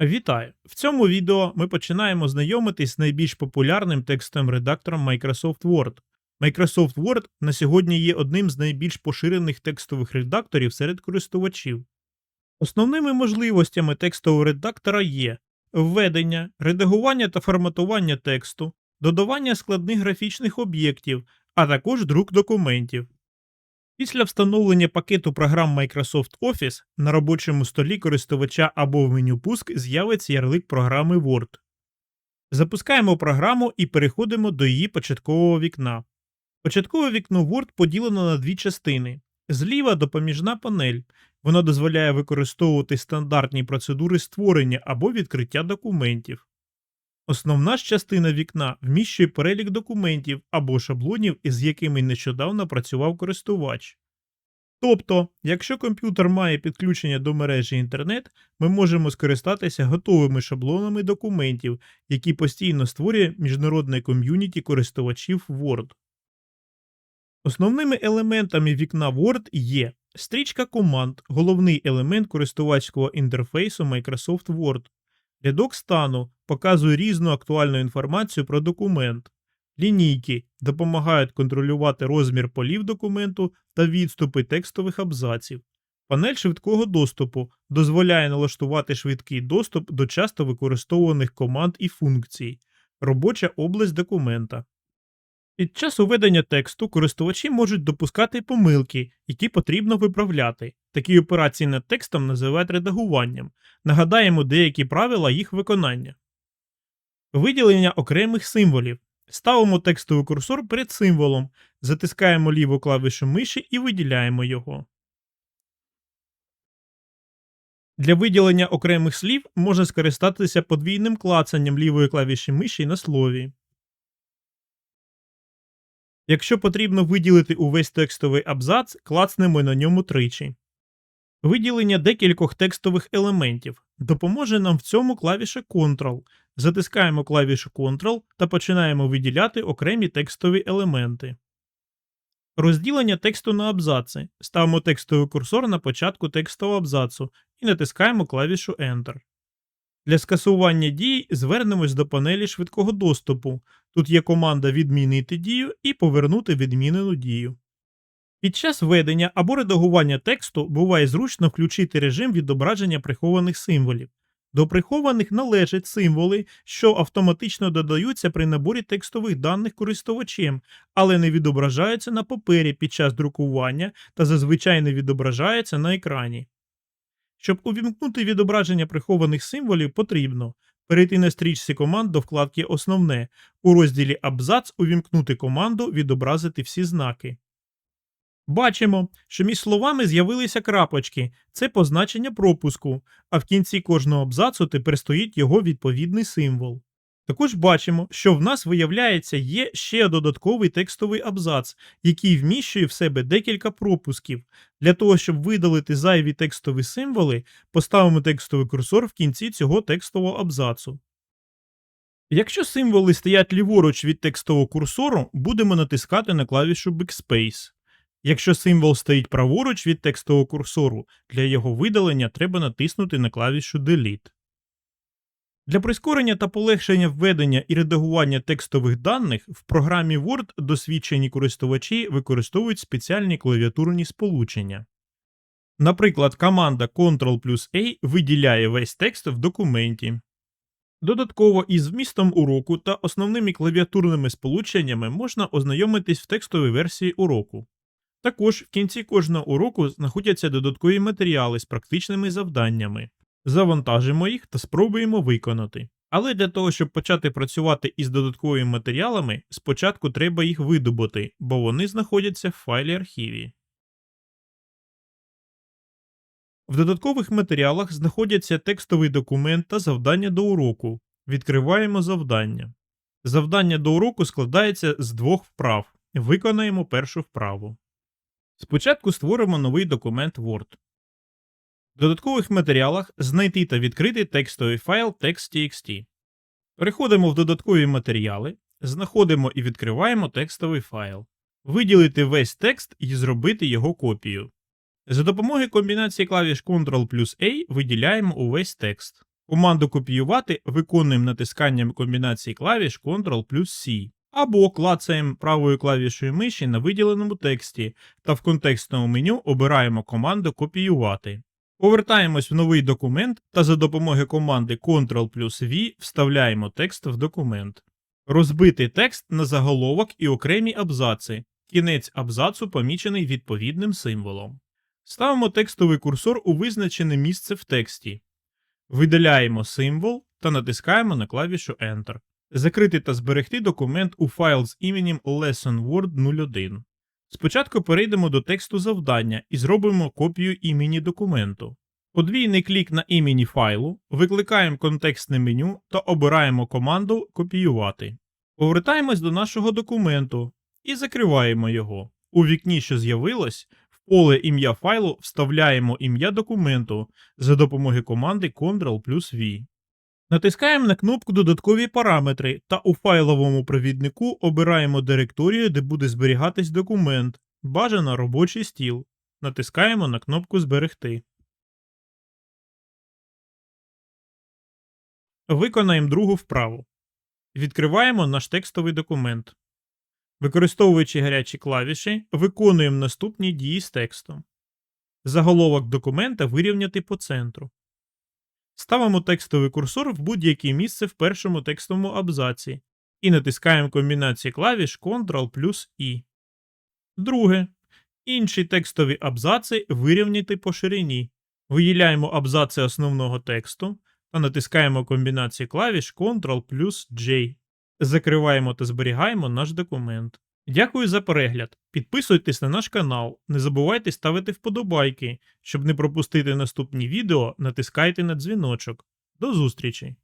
Вітаю! В цьому відео ми починаємо знайомитись з найбільш популярним текстовим редактором Microsoft Word. Microsoft Word на сьогодні є одним з найбільш поширених текстових редакторів серед користувачів. Основними можливостями текстового редактора є введення, редагування та форматування тексту, додавання складних графічних об'єктів, а також друк документів. Після встановлення пакету програм Microsoft Office на робочому столі користувача або в меню пуск з'явиться ярлик програми Word. Запускаємо програму і переходимо до її початкового вікна. Початкове вікно Word поділено на дві частини. Зліва допоміжна панель. Вона дозволяє використовувати стандартні процедури створення або відкриття документів. Основна ж частина вікна вміщує перелік документів або шаблонів, із якими нещодавно працював користувач. Тобто, якщо комп'ютер має підключення до мережі інтернет, ми можемо скористатися готовими шаблонами документів, які постійно створює міжнародне ком'юніті користувачів Word. Основними елементами вікна Word є стрічка команд, головний елемент користувацького інтерфейсу Microsoft Word. Рядок стану показує різну актуальну інформацію про документ. Лінійки допомагають контролювати розмір полів документу та відступи текстових абзаців. Панель швидкого доступу дозволяє налаштувати швидкий доступ до часто використовуваних команд і функцій. Робоча область документа. Під час уведення тексту користувачі можуть допускати помилки, які потрібно виправляти. Такі операції над текстом називають редагуванням. Нагадаємо деякі правила їх виконання. Виділення окремих символів. Ставимо текстовий курсор перед символом, затискаємо ліву клавішу миші і виділяємо його. Для виділення окремих слів можна скористатися подвійним клацанням лівої клавіші миші на слові. Якщо потрібно виділити увесь текстовий абзац, клацнемо на ньому тричі. Виділення декількох текстових елементів допоможе нам в цьому клавіша Ctrl. Затискаємо клавішу Ctrl та починаємо виділяти окремі текстові елементи. Розділення тексту на абзаци. Ставимо текстовий курсор на початку текстового абзацу і натискаємо клавішу Enter. Для скасування дій звернемось до панелі швидкого доступу. Тут є команда відмінити дію і повернути відмінену дію. Під час ведення або редагування тексту буває зручно включити режим відображення прихованих символів. До прихованих належать символи, що автоматично додаються при наборі текстових даних користувачем, але не відображаються на папері під час друкування та зазвичай не відображаються на екрані. Щоб увімкнути відображення прихованих символів, потрібно перейти на стрічці команд до вкладки Основне, у розділі Абзац увімкнути команду Відобразити всі знаки. Бачимо, що між словами з'явилися крапочки це позначення пропуску, а в кінці кожного абзацу тепер стоїть його відповідний символ. Також бачимо, що в нас виявляється є ще додатковий текстовий абзац, який вміщує в себе декілька пропусків. Для того, щоб видалити зайві текстові символи, поставимо текстовий курсор в кінці цього текстового абзацу. Якщо символи стоять ліворуч від текстового курсору, будемо натискати на клавішу Backspace. Якщо символ стоїть праворуч від текстового курсору, для його видалення треба натиснути на клавішу Delete. Для прискорення та полегшення введення і редагування текстових даних в програмі Word досвідчені користувачі використовують спеціальні клавіатурні сполучення. Наприклад, команда Ctrl плюс A виділяє весь текст в документі. Додатково із вмістом уроку та основними клавіатурними сполученнями можна ознайомитись в текстовій версії уроку. Також в кінці кожного уроку знаходяться додаткові матеріали з практичними завданнями. Завантажимо їх та спробуємо виконати. Але для того, щоб почати працювати із додатковими матеріалами, спочатку треба їх видобути, бо вони знаходяться в файлі архіві. В додаткових матеріалах знаходяться текстовий документ та завдання до уроку. Відкриваємо завдання. Завдання до уроку складається з двох вправ. Виконаємо першу вправу. Спочатку створимо новий документ Word. В додаткових матеріалах знайти та відкрити текстовий файл text.txt. Переходимо в додаткові матеріали, знаходимо і відкриваємо текстовий файл. Виділити весь текст і зробити його копію. За допомогою комбінації клавіш Ctrl плюс A виділяємо увесь текст. Команду копіювати виконуємо натисканням комбінації клавіш Ctrl плюс C. Або клацаємо правою клавішою миші на виділеному тексті та в контекстному меню обираємо команду Копіювати. Повертаємось в новий документ та за допомогою команди Ctrl плюс V вставляємо текст в документ. Розбити текст на заголовок і окремі абзаци. Кінець абзацу помічений відповідним символом. Ставимо текстовий курсор у визначене місце в тексті. Видаляємо символ та натискаємо на клавішу Enter. Закрити та зберегти документ у файл з іменем Lesson Word 01. Спочатку перейдемо до тексту завдання і зробимо копію імені документу. Подвійний клік на імені файлу, викликаємо контекстне меню та обираємо команду Копіювати. Повертаємось до нашого документу і закриваємо його. У вікні, що з'явилось, в поле ім'я файлу вставляємо ім'я документу за допомогою команди Ctrl плюс V. Натискаємо на кнопку Додаткові параметри та у файловому провіднику обираємо директорію, де буде зберігатись документ, бажано робочий стіл. Натискаємо на кнопку Зберегти. Виконаємо другу вправу. Відкриваємо наш текстовий документ. Використовуючи гарячі клавіші, виконуємо наступні дії з текстом. Заголовок документа вирівняти по центру. Ставимо текстовий курсор в будь-яке місце в першому текстовому абзаці і натискаємо комбінації клавіш Ctrl плюс I. Друге. Інші текстові абзаци вирівняти по ширині. Виділяємо абзаци основного тексту та натискаємо комбінації клавіш Ctrl плюс J. Закриваємо та зберігаємо наш документ. Дякую за перегляд. Підписуйтесь на наш канал, не забувайте ставити вподобайки. Щоб не пропустити наступні відео, натискайте на дзвіночок. До зустрічі!